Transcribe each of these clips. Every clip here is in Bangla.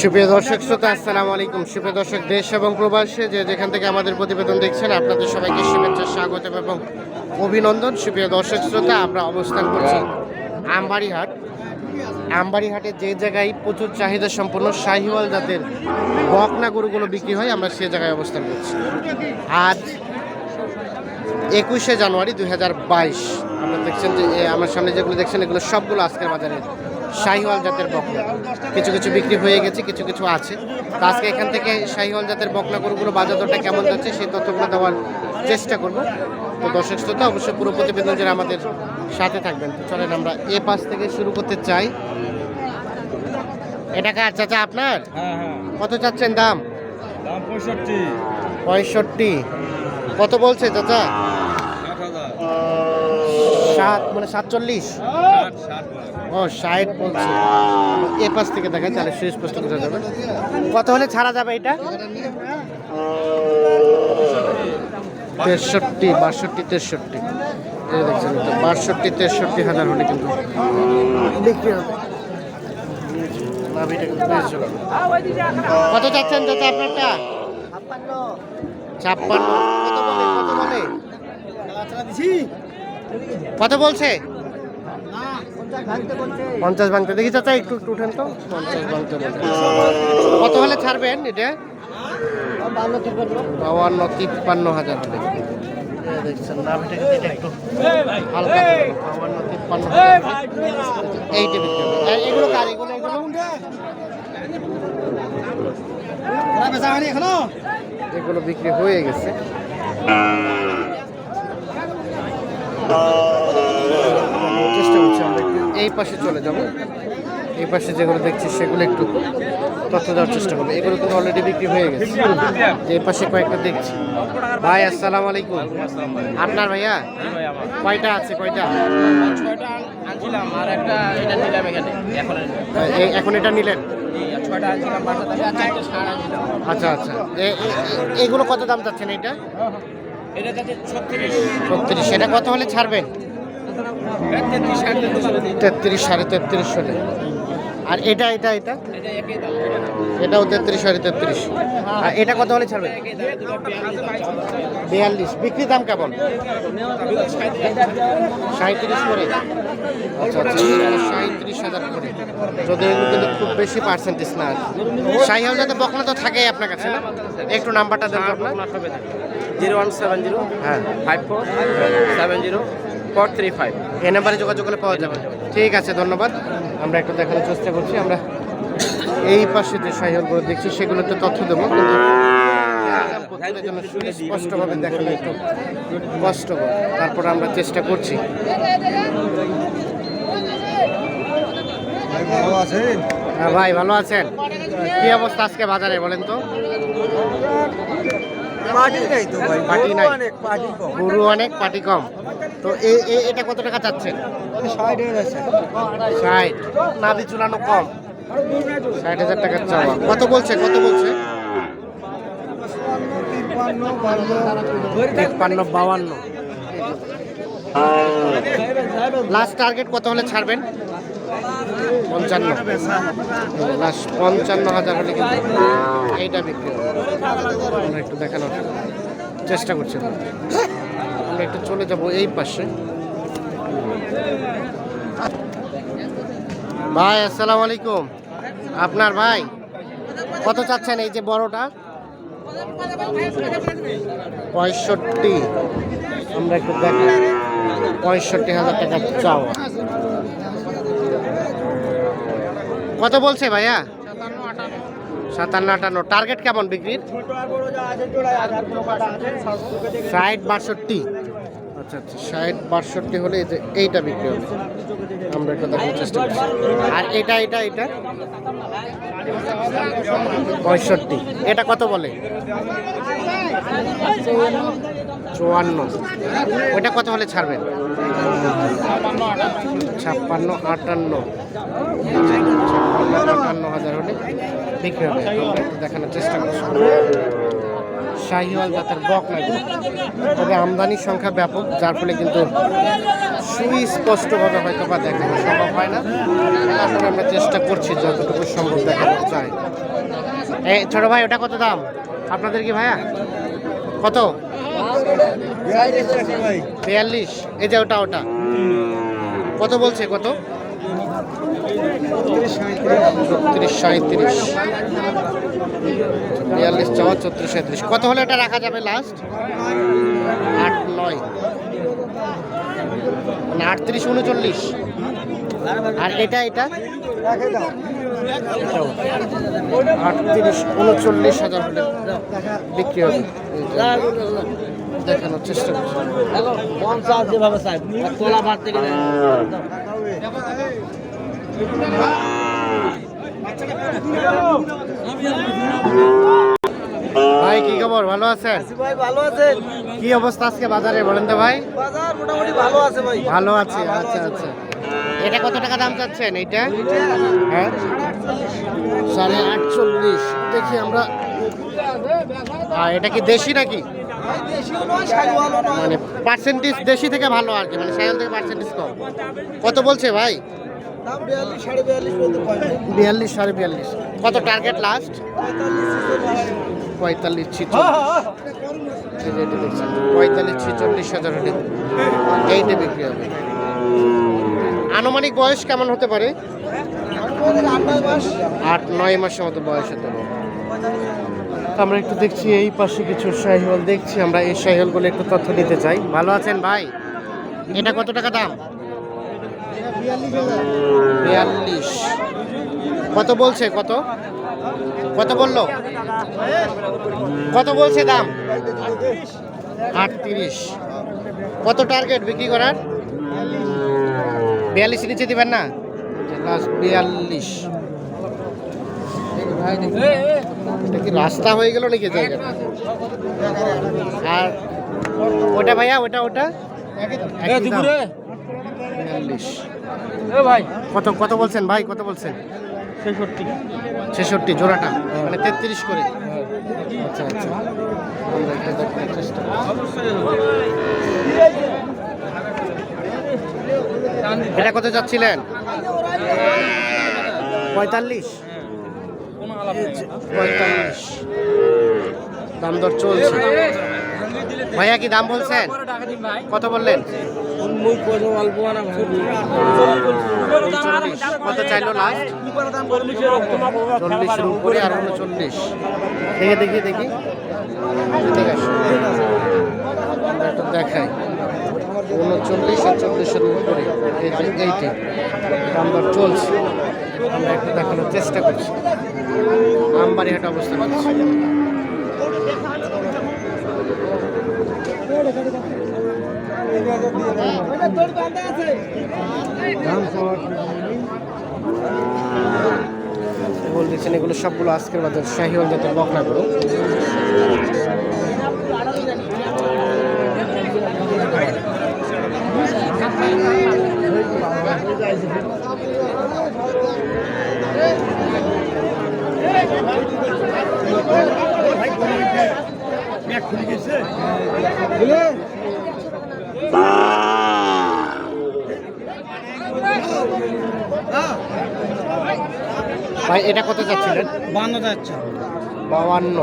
সুপ্রিয় দর্শক শ্রোতা, আসসালামু আলাইকুম। সুপ্রিয় দর্শক, দেশ এবং প্রবাসে যে যেখান থেকে আমাদের প্রতিবেদন দেখছেন, আপনাদের সবাইকে শুভেচ্ছা, স্বাগত এবং অভিনন্দন। সুপ্রিয় দর্শক শ্রোতা, আমরা অবস্থান করছি আমবাড়িহাট। আমবাড়িহাটে যে জায়গায় প্রচুর চাহিদা সম্পন্ন শাহিওয়াল জাতের বকনা গরুগুলো বিক্রি হয়, আমরা সে জায়গায় অবস্থান করছি। আজ একুশে জানুয়ারি দুই হাজার বাইশ। আপনারা দেখছেন যে আমার সামনে যেগুলো দেখছেন, এগুলো সবগুলো আজকের বাজারে শাহিওয়াল জাতের বকনা। কিছু কিছু বিক্রি হয়ে গেছে কিছু কিছু আছে। তো আজকে এখান থেকে শাহিওয়াল জাতের বকনা গরুগুলো বাজার দরটা কেমন যাচ্ছে সেই তথ্যগুলো দেওয়ার চেষ্টা করব। তো দর্শক শ্রোতা অবশ্যই পুরো প্রতিবেদন যারা আমাদের সাথে থাকবেন। তো চলেন আমরা এ পাশ থেকে শুরু করতে চাই। এটা কার চাচা আপনার? হ্যাঁ হ্যাঁ। কত চাচ্ছেন দাম পঁয়ষট্টি। পঁয়ষট্টি। কত বলছে চাচা? ষাট হাজার। সাত মানে সাতচল্লিশ? ও ষাট বলছে। এ পাশ থেকে দেখা তাহলে সুস্পষ্ট বোঝা যাবে। কত হলে ছাড়া যাবে এটা? তেষট্টি বাষট্টি তেষট্টি। এই দেখছেন বাষট্টি তেষট্টি হাজার হলে কিন্তু বিক্রি হবে। কত চাচ্ছেন চাচা আপনারটা? ছাপ্পান্ন। কত বলে কত বলে? কত বলছে? পঞ্চাশ ভাঙতে দেখি চাচা, একটু একটু উঠেন তো। পঞ্চাশ ভাঙতে কত হলে ছাড়বেন এটা? বাউান্ন তিপ্পান্ন হাজার হলে। এগুলো বিক্রি হয়ে গেছে। চেষ্টা করছি আমরা এই পাশে চলে যাব। এই পাশে যেগুলো দেখছি সেগুলো একটু তথ্য দেওয়ার চেষ্টা করব। এগুলো কিন্তু অলরেডি বিক্রি হয়ে গেছে। এই পাশে কয়েকটা দেখছি। ভাই, আসসালামু আলাইকুম। আপনার ভাইয়া? কয়টা আছে, কয়টা? এখানে এটা নিলেন? আচ্ছা আচ্ছা। এগুলো কত দাম চাচ্ছেন এটা ছত্রিশ। এটা সেটা কত হলে ছাড়বেন। তেত্রিশ সাড়ে তেত্রিশ হলে। আর এটা এটা এটা? এটাও তেত্রিশ সাড়ে তেত্রিশ। আর এটা কত হলে দুটো বিয়াল্লিশ। বিক্রি দাম কেমন? সাঁত্রিশ করে। আচ্ছা আচ্ছা। সাঁত্রিশ হাজার করে। যদি কিন্তু খুব বেশি পার্সেন্টেজ না সাই হাল যাতে বকনা তো থাকেই আপনার কাছে না? একটু নাম্বারটা দেন আপনার। জিরো ওয়ান সেভেন জিরো হ্যাঁ। Five four seven zero four three five. এই নাম্বারে যোগাযোগ করলে পাওয়া যাবে। ঠিক আছে ধন্যবাদ। আমরা একটু দেখানোর চেষ্টা করছি। আমরা এই পাশে যে সাইহলগুলো দেখছি সেগুলোতে তথ্য দেবো কিন্তু জন্য সুস্পষ্টভাবে দেখানো একটু কষ্টকর। তারপর আমরা চেষ্টা করছি। ভালো আছেন? হ্যাঁ ভাই ভালো আছেন? কি অবস্থা আজকে বাজারে বলেন তো? পার্টি নেই তো? ভাই পার্টি নাই। অনেক পার্টি কম। গরু অনেক পাটি কম। তো এটা কত টাকা চাচ্ছেন? ষাট হয়ে গেছে ষাট। নাভি চুলানো কম। ষাট হাজার টাকার চাওয়া। কত বলছে কত বলছে? তিপ্পান্ন বাউান্ন। লাস্ট টার্গেট কত হলে ছাড়বেন? পঞ্চান্ন। লাস্ট পঞ্চান্ন হাজার হলে কিন্তু এইটা বিক্রি আমরা একটু দেখানোর চেষ্টা করছি। আমরা একটু চলে যাব এই পাশে। ভাই, আসসালামু আলাইকুম। আপনার ভাই, কত চাচ্ছেন এই যে বড়টা? পঁয়ষট্টি। আমরা একটু দেখি পঁয়ষট্টি হাজার টাকা চাওয়া। কত বলছে ভাইয়া? সাতান্ন, আটান্ন। টার্গেট কেমন বিক্রির? ষাট, বাষট্টি। আচ্ছা আচ্ছা ষাট, বাষট্টি হলে এইটা বিক্রি হবে। আমরা এটা দেখার চেষ্টা করছি। আর এটা এটা এটা? পঁয়ষট্টি। এটা কত বলে? চুয়ান্ন। ওটা কত হলে ছাড়বেন? ছাপ্পান্ন, আটান্ন ছাপ্পান্ন আটান্ন হাজার হলে বিক্রি হবে। দেখানোর চেষ্টা করছি। শাহিওয়াল জাতের বকনাগুলো তবে আমদানির সংখ্যা ব্যাপক, যার ফলে কিন্তু সুস্পষ্টভাবে হয়তো বা দেখানো সম্ভব হয় না। তারপরে আমরা চেষ্টা করছি যতটুকু সম্ভব দেখানো যায় এই ছোট ভাই, ওটা কত দাম? আপনাদের কি ভাইয়া? কত? বিয়াল্লিশ। এই যে ওটা ওটা। কত বলছে, কত? ছত্রিশ সাঁত্রিশ বিয়াল্লিশ চাওয়া ছত্রিশ সাঁত্রিশ কত হলে এটা রাখা যাবে লাস্ট আট নয়। মানে আটত্রিশ উনচল্লিশ। আর এটা এটা? আটত্রিশ উনচল্লিশ হাজার হলে বিক্রি হবে। দেখানোর চেষ্টা করছি। পঞ্চাশ যেভাবে চাই তোলা ভাত থেকে ভাই কি খবর? ভালো আছেন? ভাই ভালো আছেন? কি অবস্থা আজকে বাজারে বলেন তো ভাই? বাজার মোটামুটি ভালো আছে ভাই। ভালো আছে আচ্ছা আচ্ছা। এটা কত টাকা দাম চাচ্ছেন এইটা? হ্যাঁ? সাড়ে আটচল্লিশ। দেখি আমরা। আর এটা কি দেশি নাকি? মানে পার্সেন্টেজ দেশি থেকে ভালো আর কি মানে সাইকেল থেকে পার্সেন্টেজ কম। কত বলছে ভাই? বিয়াল্লিশ সাড়ে বিয়াল্লিশ কত টার্গেট লাস্ট পঁয়তাল্লিশ ছিচল্লিশ। এই যে এটা দেখছেন, পঁয়তাল্লিশ ছিচল্লিশ হাজার এইটা বিক্রি হবে। আনুমানিক বয়স কেমন হতে পারে? আট নয় মাসের মতো বয়স হতে পারে। আমরা একটু দেখছি এই পাশে কিছু শাহিওয়াল দেখছি। আমরা এই শাহিওয়ালগুলো একটু তথ্য নিতে চাই। ভালো আছেন ভাই? এটা কত টাকা দাম? বিয়াল্লিশ। কত বলছে? কত? কত বলল? কত বলছে দাম? আটত্রিশ। কত টার্গেট বিক্রি করার? বিয়াল্লিশ নিচে দিবেন না? বিয়াল্লিশ। এটা কি রাস্তা হয়ে গেল নাকি আর ওটা ভাইয়া ওটা ওটা? বিয়াল্লিশ। ভাই। কত কত বলছেন ভাই? কত বলছেন? ছেষট্টি। ছেষট্টি জোড়াটা? মানে তেত্রিশ করে? আচ্ছা আচ্ছা। এটা কত যাচ্ছিলেন? পঁয়তাল্লিশ। পঁয়তাল্লিশ। দাম দর চলছে। ভাইয়া কি দাম বলছেন? কত বললেন? কত চাইলো লাস্ট চল্লিশের উপরে আর উনচল্লিশ। দেখে, দেখি দেখি। দেখাই। উনচল্লিশ আর চল্লিশের উপরে। এই যে নাম্বার চলছে। আমরা একটু দেখানোর চেষ্টা করছি। আমবাড়িহাট অবস্থান করছি। বলতেছেন এগুলো সবগুলো আজকের বাজার শাহিওয়াল জাতের বকনাগুলো ভাই এটা কত যাচ্ছিলেন? বান্ন যাচ্ছে। বাউান্ন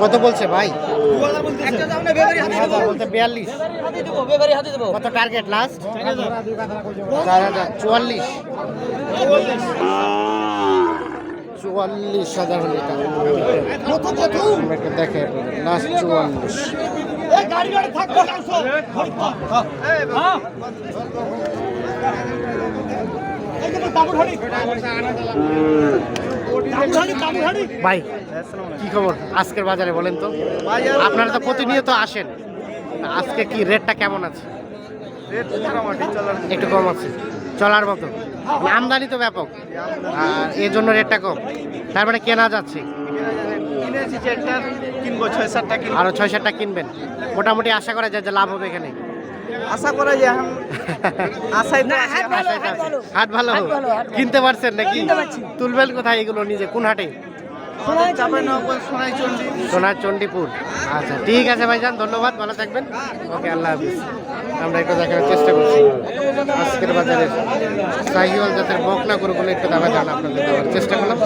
কত বলছে ভাই? বলতে বিয়াল্লিশ। কত টার্গেট লাস্ট চার হাজার। চুয়াল্লিশ। চুয়াল্লিশ হাজার হলে এটা দেখে লাস্ট চুয়াল্লিশ। ভাই কি খবর? আজকের বাজারে বলেন তো। আপনারা তো প্রতিনিয়ত আসেন। আজকে কি রেটটা কেমন আছে? একটু কম আছে। চলার মতো। আমদানি তো ব্যাপক। আর এই জন্য রেটটা কম। তার মানে কেনা যাচ্ছে। কিনবো ছয় সাতটা আরও ছয় সাতটা কিনবেন। মোটামুটি আশা করা যায় যে লাভ হবে এখানে। আশা করা যায় আশাই তো হাট ভালো কিনতে পারছেন নাকি? তুলবেন কোথায় এগুলো নিজে? কোন হাটে? সোনার চণ্ডীপুর আচ্ছা ঠিক আছে ভাইজান ধন্যবাদ। ভালো থাকবেন। ওকে আল্লাহ হাফিজ। আমরা একটু দেখানোর চেষ্টা করছি। আজকের বাজারে সাহিওয়াল জাতের বকনা গরুগুলো একটু দাবা জানা আপনাদের দেওয়ার চেষ্টা করলাম।